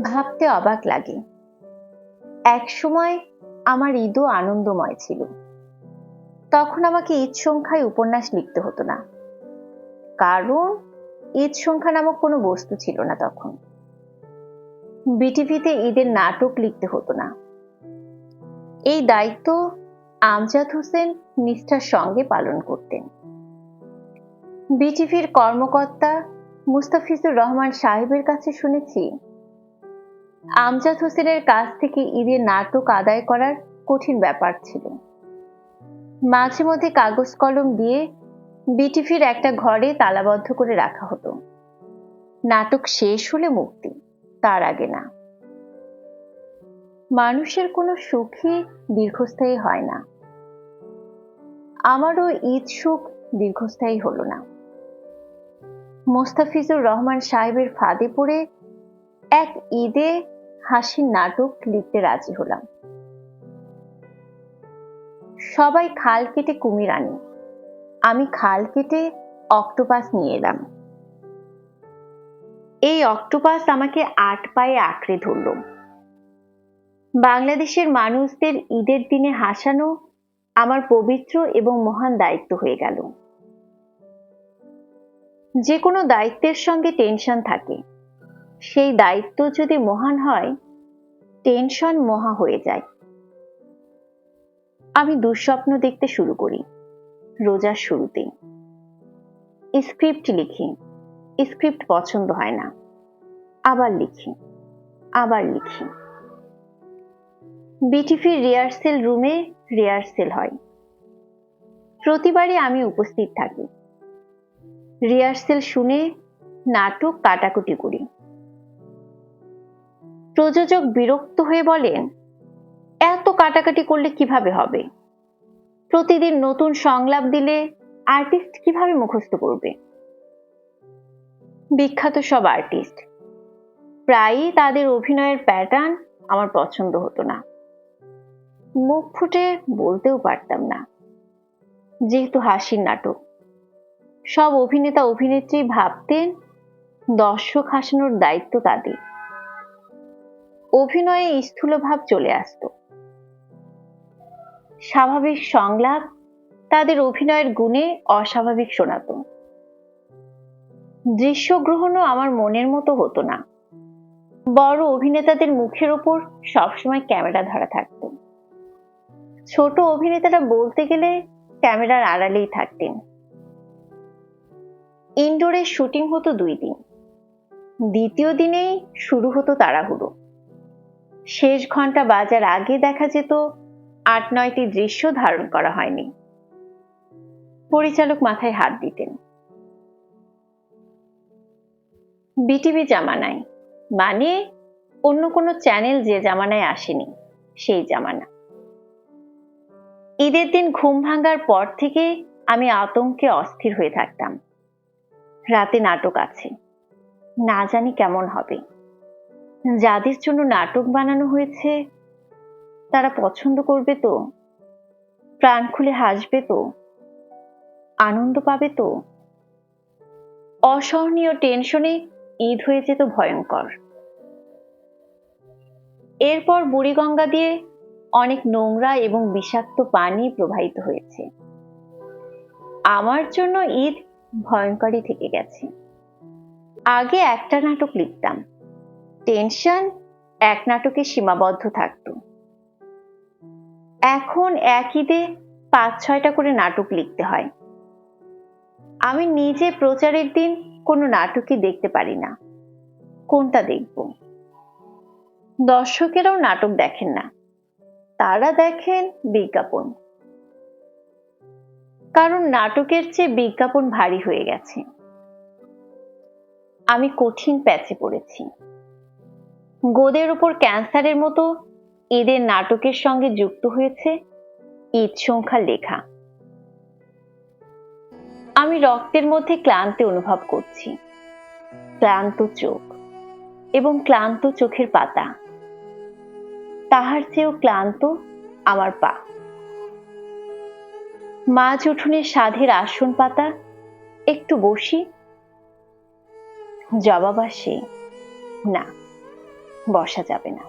ভাবতে অবাক লাগে। এক সময় আমার ঈদও আনন্দময় ছিল। তখন আমাকে ঈদ সংখ্যায় উপন্যাস লিখতে হতো না। কারণ ঈদ সংখ্যা নামক কোনো বস্তু ছিল না তখন। বিটিভিতে ঈদের নাটক লিখতে হতো না। এই দায়িত্ব আমজাদ হোসেন নিষ্ঠার সঙ্গে পালন করতেন। বিটিভির কর্মকর্তা মুস্তাফিজুর রহমান সাহেবের কাছে শুনেছি আমজাদ হোসেনের কাছ থেকে ঈদের নাটক আদায় করার কঠিন ব্যাপার ছিল। মাঝে মধ্যে কাগজ কলম দিয়ে বিটিভির একটা ঘরে তালাবদ্ধ করে রাখা হতো। নাটক শেষ হলে মুক্তি, তার আগে না। মানুষের কোনো সুখই দীর্ঘস্থায়ী হয় না। আমারও ঈদ সুখ দীর্ঘস্থায়ী হলো না। মোস্তাফিজুর রহমান সাহেবের ফাঁদে পড়ে এক ঈদে হাসির নাটক লিখতে রাজি হলাম। সবাই খাল কেটে কুমির আনি। আমি খাল কেটে অক্টোপাস নিয়ে এলাম। এই অক্টোপাস আমাকে আট পায়ে আঁকড়ে ধরল। বাংলাদেশের মানুষদের ঈদের দিনে হাসানো আমার পবিত্র এবং মহান দায়িত্ব হয়ে গেল। যে কোনো দায়িত্বের সঙ্গে টেনশন থাকে। সেই দায়িত্ব যদি মহান হয়, টেনশন মহা হয়ে যায়। আমি দুঃস্বপ্ন দেখতে শুরু করি, রোজার শুরুতেই। স্ক্রিপ্ট লিখি, স্ক্রিপ্ট পছন্দ হয় না। আবার লিখি আবার লিখি। বিটিভির রিহার্সেল রুমে রিহার্সেল হয়। প্রতিবারই আমি উপস্থিত থাকি। রিহার্সেল শুনে নাটক কাটাকুটি করি। প্রযোজক বিরক্ত হয়ে বলেন এত কাটাকাটি করলে কীভাবে হবে? প্রতিদিন নতুন সংলাপ দিলে আর্টিস্ট কীভাবে মুখস্থ করবে? বিখ্যাত সব আর্টিস্ট প্রায়ই তাদের অভিনয়ের প্যাটার্ন আমার পছন্দ হতো না। মুখ ফুটে বলতেও পারতাম না। যেহেতু হাসির নাটক। সব অভিনেতা অভিনেত্রী ভাবতেন দর্শক হাসানোর দায়িত্ব তাদের। অভিনয়ে স্থূলভাব চলে আসতো। স্বাভাবিক সংলাপ তাদের অভিনয়ের গুণে অস্বাভাবিক শোনাত। দৃশ্যগ্রহণও আমার মনের মতো হতো না। বড় অভিনেতাদের মুখের ওপর সবসময় ক্যামেরা ধরা থাকতো। ছোট অভিনেতারা বলতে গেলে ক্যামেরার আড়ালেই থাকতেন। ইনডোরের শুটিং হতো দুই দিন। দ্বিতীয় দিনেই শুরু হতো তাড়াহুড়ো। শেষ ঘণ্টা বাজার আগে দেখা যেত, আট নয়টি দৃশ্য ধারণ করা হয়নি। পরিচালক মাথায় হাত দিতেন। বিটিভি জামানায় মানে অন্য কোনো চ্যানেল যে জামানায় আসেনি, সেই জামানা। ঈদের দিন ঘুম ভাঙার পর থেকে আমি আতঙ্কে অস্থির হয়ে থাকতাম। রাতে নাটক আছে। না জানি কেমন হবে। যাদের জন্য নাটক বানানো হয়েছে, তারা পছন্দ করবে তো? প্রাণ খুলে হাসবে তো? আনন্দ পাবে তো? অসহনীয় টেনশনে ঈদ হয়ে যেত ভয়ঙ্কর। এরপর বুড়িগঙ্গা দিয়ে অনেক নোংরা এবং বিষাক্ত পানি প্রবাহিত হয়েছে। আমার জন্য ঈদ ভয়ঙ্করই থেকে গেছে। আগে একটা নাটক লিখতাম। টেনশন, এক নাটকে সীমাবদ্ধ থাকত। এখন এক ঈদে পাঁচ ছয়টা করে নাটক লিখতে হয়। আমি নিজে প্রচারের দিন কোনো নাটকই দেখতে পারি না। কোনটা দেখব? দর্শকেরাও নাটক দেখেন না। তারা দেখেন বিজ্ঞাপন। কারণ নাটকের চেয়ে বিজ্ঞাপন ভারী হয়ে গেছে। আমি কঠিন প্যাচে পড়েছি। গোদের উপর ক্যান্সারের মতো এদের নাটকের সঙ্গে যুক্ত হয়েছে ঈদ সংখ্যা লেখা। আমি রক্তের মধ্যে ক্লান্তি অনুভব করছি। ক্লান্ত চোখ এবং ক্লান্ত চোখের পাতা। তাহার চেয়েও ক্লান্ত আমার পা। মাঝ উঠোনের সাধের আসন পাতা, একটু বসি। জবাব আসে না। বসা যাবে না।